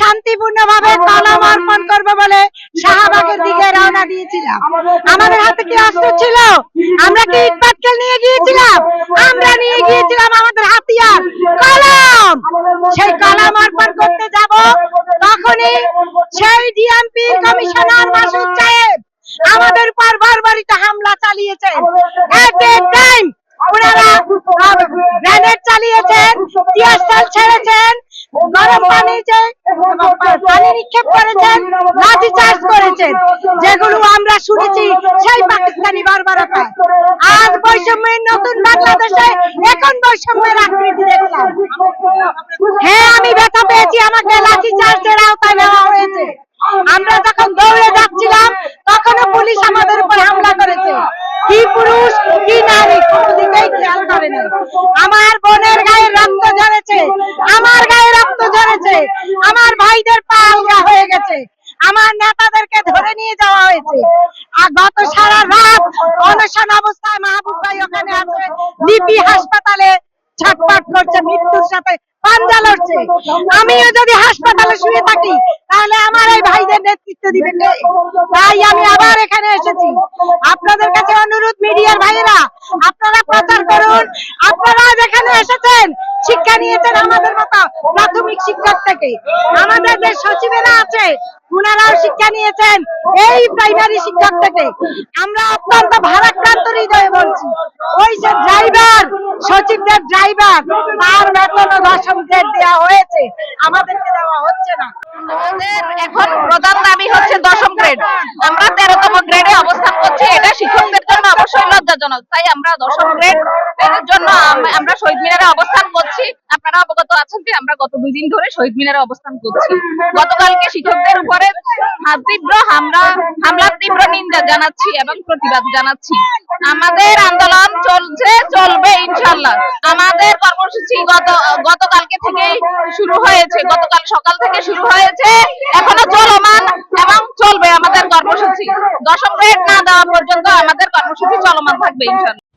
শান্তিপূর্ণ ভাবে কলম অর্পণ করব বলে শাহবাগের দিকে রওনা দিয়েছিলাম। আমাদের হাতে কি অস্ত্র ছিল? আমরা কি ইট নিয়ে গিয়েছিলাম? আমরা নিয়ে গিয়েছিলাম আমাদের হাতিয়ার। কলম! সেই কলম অর্পণ করতে যাব তখনই সেই ডিএমপি কমিশনার মাসুদ সাহেব আমাদের উপর বারবারিত হামলা চালিয়েছেন। ওনারা গ্রেনেড চালিয়েছেন ছেড়েছেন যেগুলো আমরা শুনেছি সেই পাকিস্তানি বর্বরতা আজ বৈষম্যের নতুন বাংলাদেশে এখন বৈষম্যের আকৃতি দেখলাম। হ্যাঁ আমি ব্যথা পেয়েছি, আমাকে লাঠি চার্জের আওতায় নেওয়া হয়েছে। আমরা যখন দৌড়ে যাচ্ছিলাম, তখনও পুলিশ আমাদের উপর হামলা করেছে। কি পুরুষ, কি নারী, কোনো খেয়াল করেনি। আমার বোনের গায়ে রক্ত ঝরেছে আমার গায়ে রক্ত ঝরেছে আমার ভাইদের পা আলগা হয়ে গেছে আমার নেতাদেরকে ধরে নিয়ে যাওয়া হয়েছে। আর গত সারা রাত অনশন অবস্থায় মাহবুব ভাই ওখানে আছে। লিপি হাসপাতালে ছটপট করছে, মৃত্যুর সাথে পাঞ্জা লড়ছে। আমিও যদি হাসপাতালে শুয়ে থাকি, তাহলে আমার এই ভাইদের নেতৃত্ব দিবে কে? তাই আমি আবার এখানে এসেছি। আপনাদের কাছে অনুরোধ মিডিয়ার ভাইয়েরা আপনারা প্রচার করুন আপনারা যেখানে এসেছেন শিক্ষা নিয়েছেন আমাদের মতো প্রাথমিক শিক্ষক থেকে আমাদের যে সচিবেরা আছে, উনারাও শিক্ষা নিয়েছেন এই প্রাইমারি শিক্ষক থেকে আমরা অত্যন্ত ভারাক্রান্ত হৃদয়ে বলছি, ওই যে ড্রাইভার সচিবদের ড্রাইভার তার বেতন দশম গ্রেড দেওয়া হয়েছে, আমাদেরকে দেওয়া হচ্ছে না। এখন প্রধান দাবি হচ্ছে দশম গ্রেড আমরা তেরোতম গ্রেডে অবস্থান করছি, এটা শিক্ষকদের জন্য অবশ্যই লজ্জাজনক। তাই আমরা দশম গ্রেড এর জন্য আমরা শহীদ মিনারে অবস্থান আপনারা অবগত আছেন যে আমরা গত দুই দিন ধরে শহীদ মিনারে অবস্থান করছি। গতকালকে শিক্ষকদের উপরে তীব্র হামলা, হামলার তীব্র নিন্দা জানাচ্ছি এবং প্রতিবাদ জানাচ্ছি। আমাদের আন্দোলন চলছে, চলবে ইনশাল্লাহ আমাদের কর্মসূচি গত, গতকালকে থেকেই শুরু হয়েছে। গতকাল সকাল থেকে শুরু হয়েছে। এখনও চলমান এবং চলবে আমাদের কর্মসূচি। দশম গ্রেড না দেওয়া পর্যন্ত আমাদের কর্মসূচি চলমান থাকবে ইনশাল্লাহ